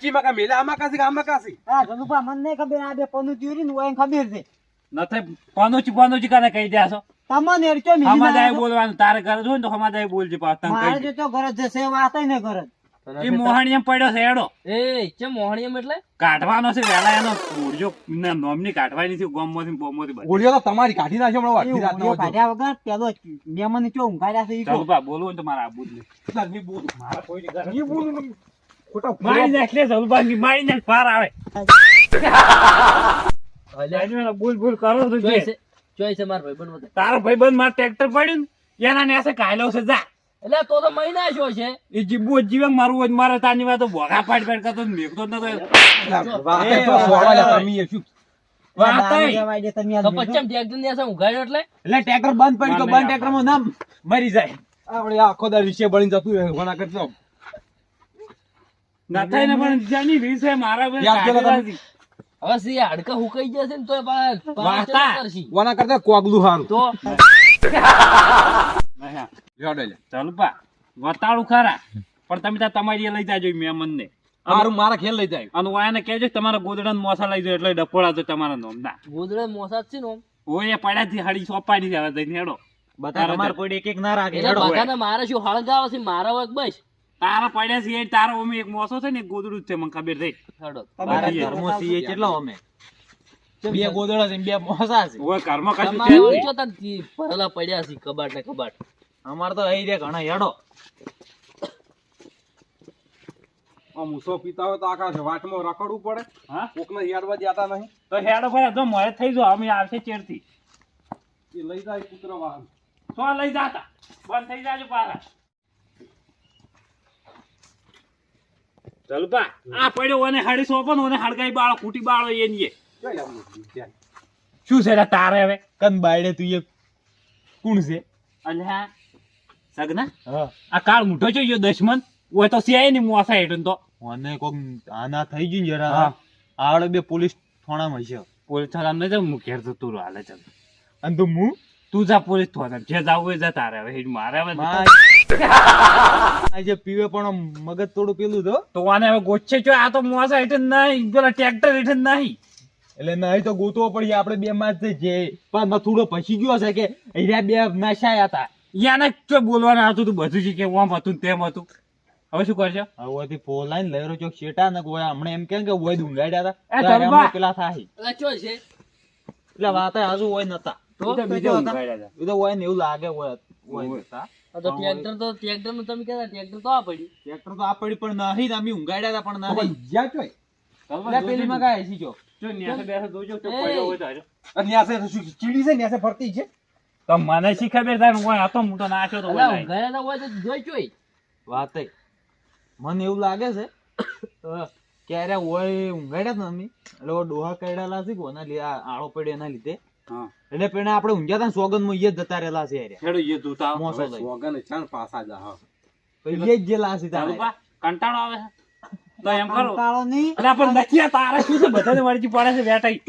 ચીમાં કા મેલા આમાં કાસી કે કાસી આ ધનુભા મને ખબર આ બે પનું ત્યુરી ને ઓય ખબર છે. નથી પાનોચી પાનોચી કાને કહી દેશો તમને એરચો મિલી હમાદાય બોલવાનું તારે ઘરે હોય તો હમાદાય બોલજે પાછ મારે જો તો ઘર જશે વાત ને ઘર. એ મોહણી પડ્યો છે એડો એ ચમ મોહણીયમ એટલે? કાઢવાનો છે વેલા એનો. નોમની કાઢવાની છે ગોમમાંથી બોમમાંથી. ગોળીઓ તો તમારી કાઢી નાખ્યો હમણાં અડધી રાતના કાઢ્યા વગર પેલો મેમન ચો ઊંઘાડ્યા છે ઈ બોલવું તો મારે આબુ જ નહીં. બોલ. મારે કોઈ નહીં બોલું. ખોટા મારી નાખ લે જલબાની, મારી નાખ, પાર આવે. ભૂલ બોલ કરો તો ચોય જે. છે ચોય ભાઈબંધ વગર. તારો ભાઈબંધ માર ટ્રેક્ટર પડ્યું ને એના નેસે કાયલો છે જા. એટલે તો તો મહિના શો છે. એ જીબુ જીવે મારું હોય મારે તાની વાતો ભોગા પાડ પાડ કરતો ને મેઘતો નતો. વાત તો સોળા લે શું? વાત. દારૂ આઈ. લેવાય દે તમે આ તો પચ્ચમ ટ્રેક્ટરની ઉઘાડ્યો એટલે? એટલે ટ્રેક્ટર બંધ પડી તો બંધ ટ્રેક્ટરમાં નામ મરી જાય. આપણે આખો દર વિશે ભણી જતું હોય ઘણા કરતો ના થાય ને પણ જેની રીત છે મારા ભાઈ યાદ કરો તમે. કાઢેલા છે. હવે સી હાડકા હુકાઈ જશે ને તોય પા- પા વાતા. વાના કરતા કોગલું હારું. તો જોડે લે. ચાલો પા વતાળું ખરા. પણ તમે ત્યાં તમારી લઈ જાજો મહેમાન ને મારું મારા ખેલ લઈ જાય. અને વાયાને કહેજો કે તમારા ગોદડા મોસા લઈ જાય એટલે ડફોડા તો તમારા નોમના ગોદડા મોસા છે ને ઓમ. ઓય પડ્યા થી હાડી સોપાડી દે હવે જઈને હેડો. બધા તમારે કોઈ એક એક ના રાખે. મારે શું હળગાવે છે મારા વગ બસ. તારા પડ્યા છે તારા ઓમે એક મોસો છે ને એક ગોદડું જ છે મને ખબર થઈ હેડો. તમારે બધી ઘરમાં છીએ કેટલો અમે બે ગોદડા છે બે મોસા છે. ઓય ઘરમાં કશું છે? નહીં. ચો તાન ભરેલા પડ્યા છે કબાટ ને કબાટ. અમાર તો અહીં રે ઘણા હેડો. આ મૂસો પીતા હોય તો આખા વાટમાં રખડવું પડે. હા? કોકને હેડવા જતા નહીં. તો હેડો ભાઈ જો મોડે થઈ જો અમે આવશે ચેરથી. એ લઈ જાય કૂતરો વાહન. સો લઈ જાતા. બંધ થઈ જાજો પાછા. ચાલ બા આ પડ્યો અને હાડી સોપો ને હાડકાઈ બાળો કુટી બાળો એ નીએ જોઈ લે આવું ધ્યાન. શું છે તારે હવે? કન બાયડે તું એ કોણ છે? અલ્યા સગના? હા. આ કાળ મુઠો છે યો દશમન. ઓય તો સિયાયની મોસા હેઠું તો. મને કોક આના થઈ ગયું. જરા. આવડે બે પોલીસ થાણામાં છે. પોલીસ થોણા ને જાવ મુખેર તો તું હાલે ચાલ. અને તું હું તું જા પોલીસ જે જાવ હોય જા તારે. હવે હેડ મારે હવે આજે પીવે પણ મગજ થોડું પેલું તો. તો આને હવે ગોચ્છે છો આ તો મોસા હેઠું નહીં. પેલા ટ્રેક્ટર હેઠું નહીં. એટલે નહીં તો ગોતવો પડી આપણે બે માં જે. પણ થોડો પછી ગયો છે કે અહીંયા બે નશાયા હતા. યાને જો બોલવાનું હતું તું બધું છે કે ઓમ હતું તેમ હતું. હવે શું કરશો? હવેથી ફોલાઈન લહેરો ચોક શેટા ને કોઈ હમણાં એમ કેમ કે હોય ડુંગાડ્યા હતા? પેલા થાય. એટલે એટલે વાત આજુ હોય નતા. એવું લાગે હોય તો ટ્રેક્ટર તો ટ્રેક્ટરનું તમે કહેતા ટ્રેક્ટર તો આ ટ્રેક્ટર તો આ પડી પણ નહીં અમે ઊંઘાડ્યા હતા પણ નહીં. જ્યાં ચોય. કાંઈ હસી ચીડી છે ન્યાસે ફરતી છે? તો મને શી ખબર થાય હું તો નાખ્યો તો અલા ઓય હોય તો જોઈ વાત. મને એવું લાગે છે ક્યારે હોય ઊંઘાડ્યા ને અમે. એટલે ડોહા કઈડાલા છે કે એના લીધે આળો પડ્યો એના લીધે. એટલે પેલા આપણે ઊંઘ્યા હતા ને સોગંદમાં ઈયે જતા રહેલા છે યાર હેડો ઈયે તું તાવ. મોસો લઈ. સોગન ચાણ પાસા જા હા. ઈયે જ જેલા છે તારે. કંટાળો આવે તો એમ કરો. કંટાળો નહીં. અલા પણ નખિયા તારે શું છે? બધાને વળગી પડે છે બેટાઈ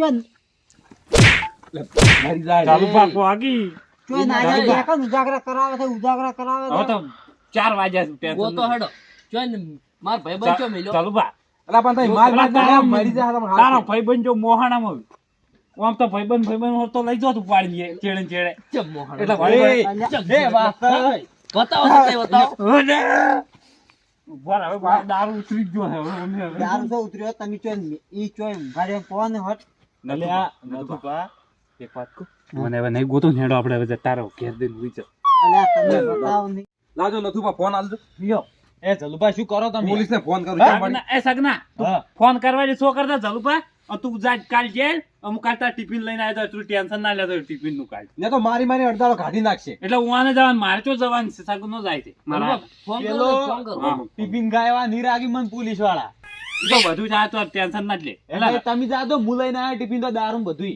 મારી જાય ચાલુ પા આગી. તો ના જાય ઉજાગરા કરાવે છે ઉજાગરા કરાવે હવે છે તો ચાર વાગ્યા છે ટેન્શન ગોતો હેડો. ને માર ભાઈ બંધ ચો મેલ્યો ચાલુ પા અલા પણ તઈ માર માર મરી જાય તારો ભાઈ ભાઈબંધ જો મોહાણામાં. આમ તો ભાઈબંધ ભાઈબંધ હોત તો લઈ જો તું પાડી દે ચેડે ચેડે. એટલે ભાઈ એ વાત થાય. બતાવો તો કઈ બતાવો. રહો, હવે દારૂ ઉતરી ગયો છે હવે. દારૂ તો ઉતર્યો તમે ને ઈ ચોય ઊંઘાડ્યો કોણ હટ એટલે આ નતું પા. એક વાત કહું? મને હવે નહીં ગોતું ને આપણે હવે જતા ઘેર દઈને હુઈ જાઓ. અલ્યા તમે બતાવો નહીં. લાજો ફોન આલજો. લ્યો. એ ચલુભાઈ શું કરો તમે? પોલીસ ફોન કરું હા? ક્યાં મળી? સગના, એ સગના ફોન કરવા જે શું કરતા અને તું જા કાલ જેલ અમુક કાલ તાર ટિફિન લઈને આવ્યો તું ટેન્શન ના લેતો ટિફિનનું કાલ. ને તો મારી મારી અડધાળો કાઢી નાખશે. એટલે ઉવાને જવાનું મારે તો જવાનું છે સાગુ નો જાય છે. હા. ટિફિન ગાયવા નિરાગી મન પોલીસવાળા તો બધું જાય તો ટેન્શન ના જ લે. એટલે તમે જા તો હું લઈને આવ્યો ટિફિન તો દારૂ બધું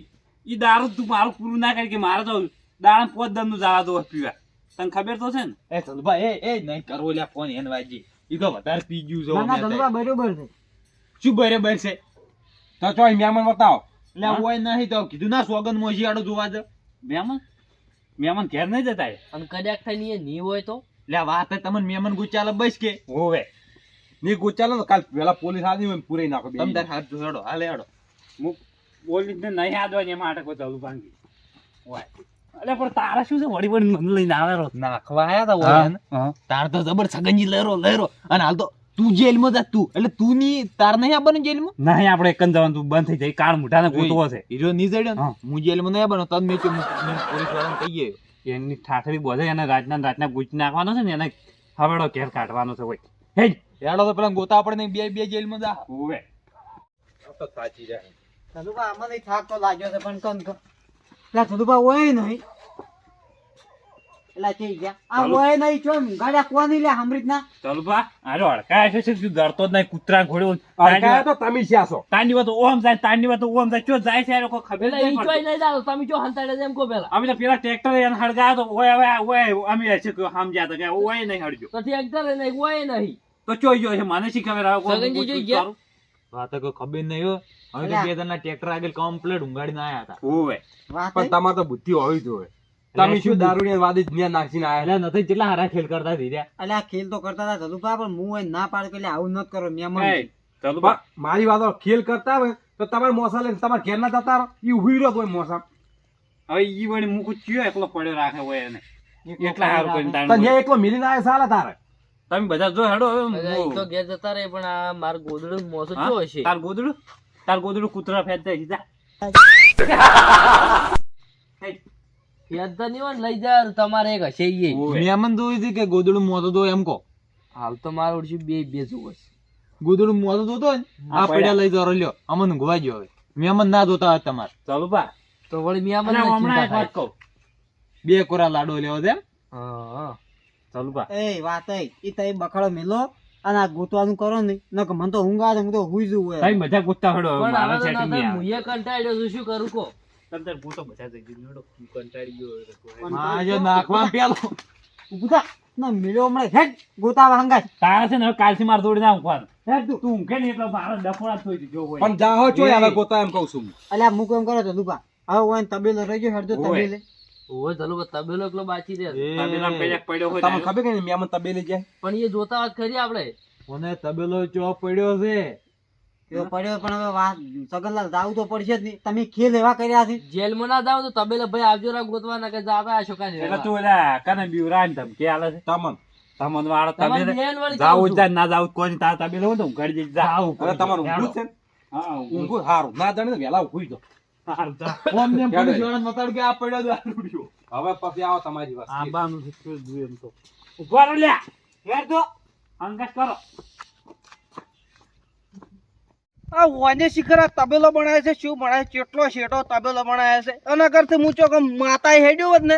ઈ દારૂ તું મારું પૂરું ના કરી કે મારે તો દાડા પોત દમનું જવા દો પીવા. તને ખબર તો છે ને? એ ચલુભાઈ એ એ નહીં કરવો લ્યા ફોન એન વાજી ઈ તો વધારે પી ગયું છે ના બરોબર છે. શું બરોબર છે? તો ચોય મહેમાન બતાવો એટલે હોય નહીં તો કીધું ના સોગન મોજી આડો જોવા દે. મહેમાન મહેમાન ઘેર નહીં જતા અને કદાચ થઈને એ ની હોય તો? એટલે વાત તમને મહેમાન ગુચાલો બસ કે. હોવે. ની ગુચાલો ને કાલ પેલા પોલીસ આવી હોય પૂરી નાખો બે. તમે તાર હાથ જોડો હાલે હેડો. હું પોલીસ ને નહીં હોય એમાં આટકો ચાલુ ભાંગી. હોય. અલે પણ તારા શું છે? વળી વળી મને લઈને આવે રો નાખવા આયા તા ઓય તાર તો જબર સગનજી લહેરો લહેરો. અને હાલ તો તું જેલમાં જા તું એટલે તું ની તાર નહીં આવવાનું જેલમાં? નહીં આપણે એક જવાનું તું બંધ થઈ જાય. કાળ મુઠાને ગોતવો છે. હીરો ની જડ્યો હું. જેલમાં નહીં આવવાનો તદ મેં પોલીસ વાળાને કહીએ એની ઠાઠડી બોધે એને રાતના ને રાતના ગુચી નાખવાનો છે ને એને હવેડો ઘેર કાઢવાનો છે કોઈ. હે હેડો તો પેલા ગોતા આપણે બે બે જેલમાં જા. ઓવે તો સાચી જાય સદુભા આમાં નહીં થાક તો લાગ્યો છે પણ કન પેલા સદુભા હોય નહીં. એટલે થઈ ગયા. આ. હોય નહીં છો ગાડા કોની લે હમરીત ના. ચાલુ બા આરો હડકાય છે તું ડરતો જ નહીં કૂતરા ઘોડ્યો. અડકાયા તો તમે શ્યા છો. તાંડી વાત ઓમ જાય તાંડી વાત ઓમ જાય. ચો જાય છે લોકો ખબર નહીં ઈ પડતી. ચોય નહીં જાતો તમે ચો હંતાડે છે એમ કહો પેલા. અમે તો પેલા ટ્રેક્ટર એને હળગાયો તો ઓય હવે ઓય અમે હશે કે સમજ્યા તો કે ઓય નહીં હળજો તો ટ્રેક્ટર નહીં હોય નહીં. તો ચોઈ ગયો છે મને શી ખબર આવે કોણ જોઈ ગયા? વાત તો ખબર નહીં હો. હવે તો બે જણના ટ્રેક્ટર આગળ કમ્પ્લેટ ઊંઘાડીને આયા હતા. ઓવે. પણ તમારે તો બુદ્ધિ હોવી જોઈએ. તમે શું દારૂ વાદી જ્ઞાન નાખીને આયા? એટલે નથી કેટલા હારા ખેલ કરતા ધીર્યા અલ્યા ખેલ તો કરતા હતા સદુભા પણ હું ના પાડ એટલે આવું ન કરો મેમન મારી વાતો ખેલ કરતા હોય તો તમારે મોસા લઈને તમારે ઘેર ના જતા ઈ ઊભી રહ્યો કોઈ મોસા. હવે ઈ વળી મુકુ ચિયો એકલો પડ્યો રાખે હોય એને? એટલા હારું કરીને તાણ તને એકલો મિલીને આવે સાલા તારે? તમે બધા જો હેડો હવે તો ઘેર જતા રહે પણ આ મારું ગોદડું મોસો જો હશે? તાર ગોદડું? તાર ગોદડું કૂતરા ફેંચ જાય સીધા ફેરતા નહીં હોય લઈ જાય તમારે એક હશે એ. મેમન જોઈ હતી કે ગોદડું મોતો તો એમ કહો. હાલ તો મારો ઓળશું બે બે જોવો છે. ગોદડું મોતો તો આ પડ્યા. લઈ જરો લ્યો અમને ગયો હવે. મેમન ના જોતા હોય તમારે. ચાલુ બા. તો વળી મેં અને હમણાં એક વાત કહું બે કોરા લાડો લેવો છે એમ? હા. ચાલુ બા. એ વાત એ તઈ બખાડો મેલો અને આ ગોતવાનું કરો નહીં ન કે મને તો ઊંઘ આવે હું તો હુઈ જવું તમે બધા ગોતા હડો મારા ના કંટાળ્યો છું શું કરું કો તમે તાર ગોતો બધા જઈ. હું કંટાળી ગયો હવે તો. હા જો નાખવા પેલો. ઊભું ના મેળ્યો હમણાં હેડ ગોતાવા હંગાત તારે છે ને કાલથી માર દોડી ના ઊંઘવાનું. હેડ તું. તું ઊંઘે ને એટલે મારો ડફોડા થઈ થોઈ હોય. પણ જાહો છો હવે ગોતા એમ કહું છું હું. અલ્યા મુક એમ કરો દુબા હવે ઓય તબેલો રહી ગયો હેડ જો. તબેલે. ઓય ધલો તબેલો એકલો બાકી રહે. તબેલા પેલા પડ્યો હોય તમને ખબર કે મેમન તબેલે જાય પણ એ જોતા વાત ખરી આપણે મને તબેલો ચો પડ્યો છે. એવો પડ્યો પણ હવે વાત સગનલાલ જાવું તો પડશે જ નહીં તમે ખેલ એવા કર્યા છે જેલમાં ના જાવ તો તબેલે ભાઈ આવજો રા ગોતવા ના કે જાવે આ છોકરાને એટલે તું એલા કને બીવરાય ને ધમકી આલે છે તમન તમને વાળો તબેલે જાવું જાય ના જાવું કોઈ નહીં. તબેલે હોય તો ઊંઘાડી જઈ જા હવે તમારું ઊંઘું છે હા, ઊંઘું. ઊંઘું ના જાણે તો ઊંઘી. હારું, જા. કે તો. હવે પછી આવો તમારી વાત આંબાનું છે, એમ તો. ઊભા રહો લ્યા. તો. અંગાત કરો આ વાને શિખર આ તબેલો બનાવે છે શું બનાવે છે? કેટલો શેટો તબેલો બનાવે છે? એના કરતા હું ચોક માતા હેડ્યો હોત ને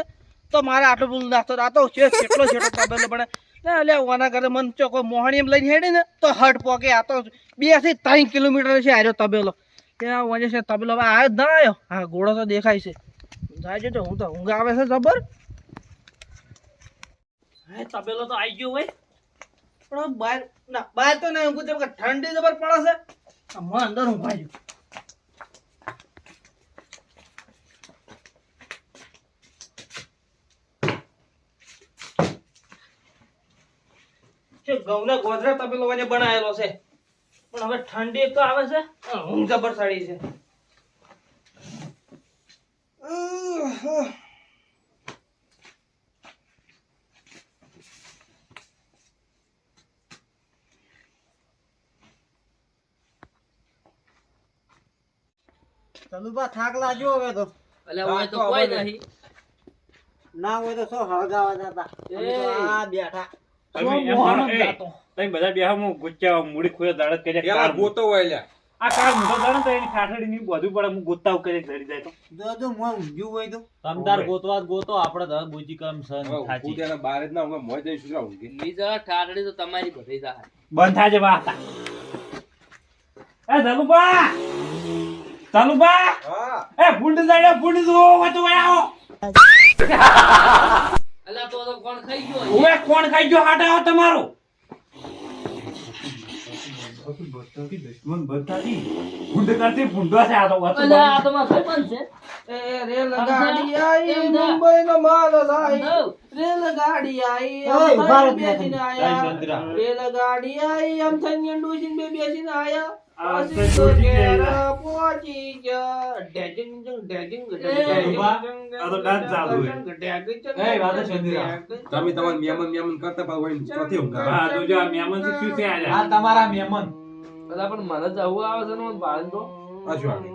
તો મારે આટલું બધું નાખતો આ તો છે કેટલો શેટો તબેલો બને એટલે વાના કરે મને ચોક મોહણી એમ લઈને હેડે ને તો હટ પોકે આ તો બેથી ત્રણ કિલોમીટર છે આર્યો તબેલો. ત્યાં છે તબેલો હવે આવ્યો ના આવ્યો હા ઘોડો તો દેખાય છે. જાય જજો તો હું તો ઊંઘ આવે છે જબર. હા તબેલો તો આવી ગયો હોય. પણ બહાર ના બહાર તો નહીં ઊંઘું ઠંડી જબર પડે છે. આમાં અંદર ઊંઘવા છે ઘઉંના ગોધરા તપેલો વાજે બનાવેલો છે. પણ હવે ઠંડી એક તો આવે છે ઊંઘ જબર સાડી છે. સદુભા થાક લાગ્યો હવે તો. એટલે હોય તો કોઈ નહીં. ના હોય તો શું હળગાવા જતા? આ બેઠા. તમે એમ કરો, એ, તમે બધા બેહો, હું ગુચ્ચા મૂડી ખોયો દાડત કર્યા પેલા ગોતો હોય લ્યા. આ કાર મૂઢો દાડો તો એની ઠાઠડી ની બધું પડે હું ગોતાવ કરી લડી જાય તો. જો જો મોં ઊંઘ્યું હોય તો. તમતાર ગોતવા ગોતો આપણે તો હવે કામ સન થાચી. ત્યારે બહાર જ ના ઊંઘે, મોય જઈને શું ઊંઘે. તો તમારી બધી જાય બંધ થાજે વાતા એ ધલુબા ધલુબા હા. એ ફૂંડ જાય ફૂંડ જો વતો આવો અલા તો તો કોણ ખાઈ ગયો? ઓએ કોણ ખાઈ ગયો? હાટા આવો તમારો. દુશ્મન બતાતી ભૂંડ કરતી ભૂંડો છે આ તો વતો આ તો મારો ભાઈબંધ છે. એ રે લગાડી આઈ ના. માલ લાઈ આમ થઈને બે બેસીને આયા. તો તો તો તમે તમારા કરતા હા મહેમાનથી શું છે આ તમારા મહેમાન બધા પણ મને જવું આવે છે ને મને તો. આ શું આવે?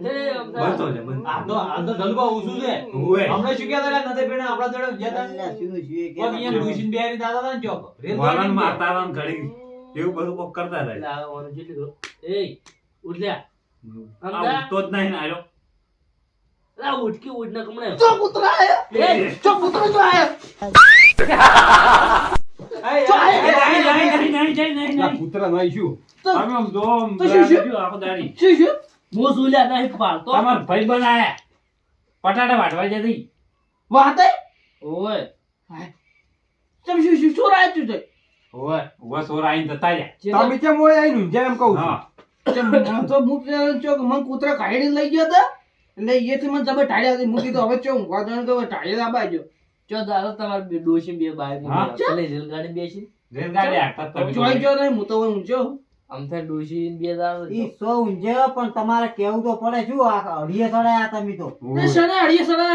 એ અમથા- બંધો છે બંધ આ તો આ તો જલકો ઊંચું છે. ઓવે હમણાં શું કહેતા હતા? આપણા જોડે ગયા હતા અલ્યા, શું શું એ કે કોક અહીંયા ડૂસીને બેહારી દાદા હતા ને ચોક. રેલ વાળાને ગાડીમાં મારતા હતા ને ઘડી એવું બધું કોક કરતા હતા એટલે જેટલી કરો. એય, ઉઠ લ્યા. આ સમજા? ઉઠતો જ નહીં ને આયો ઉઠકી ઉઠ ને કમણે. ચો કૂતરા આયા. એ, ચો કૂતરો જો આયા. એ, ચો એ, એ, આયા. નહીં. કૂતરા શું તમે આમ જો તો શું આખો દાડી. શું શું? હું શું નહીં પાડતો. તમારા ભાઈ બનાયા પટાટા વાટવા જતી વાત? ઓય. ચમ શું શું ચોર આયા તું તે? ઓવે ઓવે સોર આઈને જતા રહ્યા. તમે કેમ હોય આઈને ઊંઘ્યા એમ કહું છું. હા. તો હું પેલા ચોક મને કૂતરા કાઢીને લઈ ગયા હતા એટલે એથી મને તમે ટાળ્યા હતી મૂકી તો હવે ચો ઊંઘવા જવાનું કે હવે ટાળીને આ ચો દાદા તમારે બે ડોશી બે બાય હા? રેલગાડી બેસી. રેલગાડી હાંકતા તમે ચોઈ જો નહીં હું તો હવે અમથા ડોશી બે દાદા ઈ સો ઊંઝે પણ તમારે કેવું તો પડે. શું આ અઢીએ સડાયા તમે તો? એ સને અડીએ સને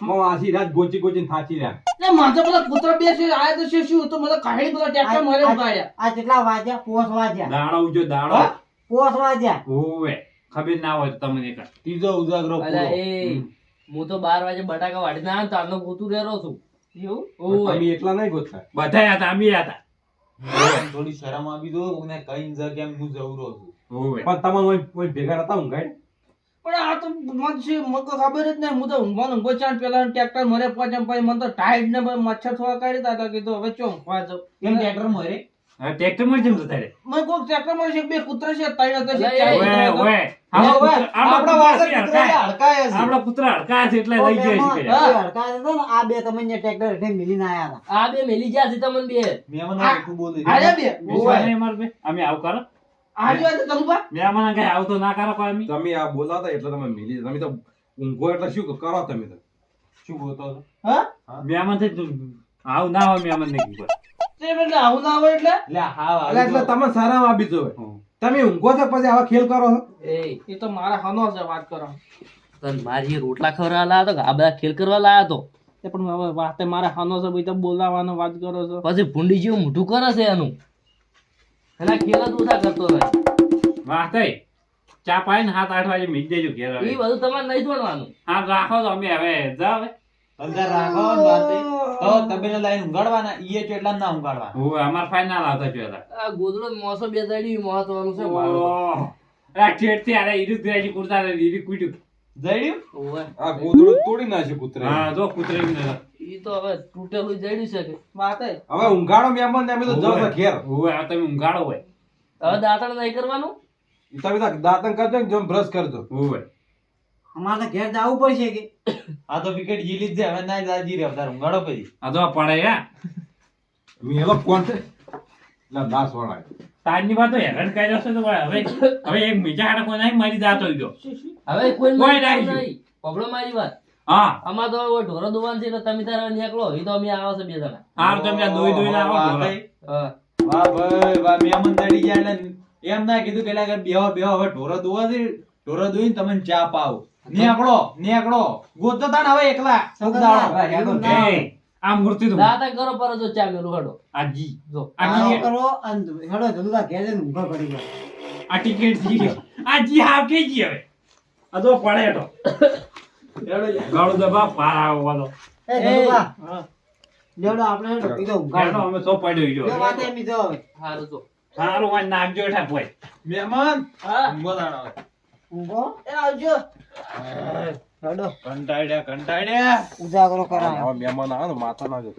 હું. રાત ગોચી ગોચી થાચી રહ્યા. ને માથે પેલા કૂતરા બે છે આયા તો છે શું? તો મને કાઢી પેલા ટ્રેક્ટર મારે ઉગાડ્યા આ કેટલા વાગ્યા? પોસ વાગ્યા. દાડો ઉજો દાડો પોસ વાગ્યા. ઓવે ખબર ના હોય તમને કર ત્રીજો ઉજાગરો પૂરો. એ હું તો બાર વાગે બટાકા વાડી ના તારનો ગોતું રહેલો છું. એવું? ઓવે અમે એટલા નહીં ગોતતા. બધા હતા અમે હતા. થોડી શરમ આવી દો કોઈને કઈ જગ્યા કે હું જવરો છું. ઓવે પણ તમને ઓય ભેગા હતા ઊંઘાય? પણ આ તો મને છે મને તો ખબર જ નહીં. હું તો ઊંઘવા ઊંઘો ચાંદ પેલા ટ્રેક્ટર મરે પછી પછી મને તો ટાઈટ ને મચ્છર થોડા કાઢી તા હતા. કીધું હવે ચો ઊંઘવા જાઉં. કેમ ટ્રેક્ટર મરે હવે ટ્રેક્ટરમાં જેમ જતા મને કોક ટ્રેક્ટરમાં છે બે કૂતરા છે ત્રણ હતા છે અલ્યા, ચાર એ, કૂતરા ઓવે હતા. ઓવે આપણા આપણા કૂતરા હડકાયા. છે. આપણા કૂતરા હડકાયા છે એટલે લઈ જાય છે હા, પેલા. એ હડકાયા હતા ને, આ બે તમે અહીંયા ટ્રેક્ટર મિલીને આયા આ બે મેલી ગયા છે તમને બે. આખું બોલે. અમારે બે? અમે આવકાર કરો. આજે કઈ ના કરો કોઈ તમે આ બોલાતા એટલે તમે મિલી તમે તો ઊંઘો એટલે શું કરો? તમે તો. શું બોલતો? હા? મહેમાનથી આવું ના હોય કીધું તે એટલે આવું ના હોય એટલે? લે હા એટલે એટલે તમે સારા દો તમે ઊંઘો છો પછી આવા ખેલ કરો છો? એ એ તો મારા હનો છે વાત કરો. તને મારી રોટલા ખવડાવવા લાયા તો આ બધા ખેલ કરવા લાયા તો? તે પણ હવે વાતે મારા હનો છે ભાઈ તો બોલાવાનો વાત કરો છો. પછી ભૂંડી જેવું મોઢું કરે છે એનું? એના ખેલ દૂધા કરતો નથી વાહ થઈ. ચા પાઈને હાથ આઠ વાગે મીજ દેજો ઘેર એ બધું તમારે નહીં જોડવાનું. હા રાખો તો અમે હવે. જાવ હવે. અંદર રાખો ને વાતે. તો તબેલે લાઈન ઉગાડવાના. ઈએ કેટલા ના ઊંઘાડવાના ઓ અમાર ફાઈનલ આવતા જો હતા. આ ગોદડો મોસો બે દાડી મહત્વનું છે મારું. આ ઠેઠથી આને ઈરું દ્રાજી કુરતા ને ઈરી કૂટ્યું. જડ્યું આ ગોદડું તોડી નાખ્યું કૂતરા હા જો કૂતરાયું ઈ તો હવે તૂટેલું જડ્યું છે કે. વાતે હવે ઊંઘાડો મહેમાન ને અમે તો જાવ ઘેર. હવે તમે ઊંઘાડો હોય હવે દાંતણ નહીં કરવાનું? તમે દાંતણ કરજો ને જેમ બ્રશ કરજો. અમારે તો ઘેર જવું પડશે કે. આ તો વિકેટ જીલી જ છે હવે ના જાજી રે તાર ઊંઘાડો પછી. આ તો પડે યા એલો કોણ છે? એટલે દાસ વાળા. તારની વાત તો હેરાન કરી જશે તો હવે હવે એક બીજા હાડકો નહીં મારી હોય ગયો. હવે કોઈ કોઈ નહીં. પકડો મારી વાત. હા. આમાં તો હવે ઢોરો દુવાન છે એટલે તમે તારા નીકળો. એ તો અમે આવે છે બે જણા. હાર તમે દોઈ દોઈ આવો વાહ ભાઈ વાહ મહેમાન દડી ગયા એટલે એમ ના કીધું કે લાગે બેહો બેહો હવે ઢોરો દોવા દે ઢોરો દોઈને તમને ચા પાવ. નેકળો નેકળો. ગોતો તાણ હવે એકલા. સુખ આ મૂર્તિ તો. કરો પર જો ચા મેલું હડો. આજી જો. આ ટિકિટ. કરો અને હેડો જલ્દી ઘેર જઈને ઊંઘો કરી આ ટિકિટ જી. આજી હાવ કે હવે. તો પડે તો ગાળો દબા પાર આવવાનો એ જલ્દી લેવડો આપણે કીધો ગાળો અમે તો પડ્યો જો ગયો વાતે એમ જો હવે સારું તો સારું વાન નાખજો પોય મહેમાન હા ઊંઘો તાણ ઊંઘો એ આવજો હેડો કંટાળ્યા કંટાળ્યા ઉજાગરો કરાવો હવે મહેમાન આવે ને માથા ના જો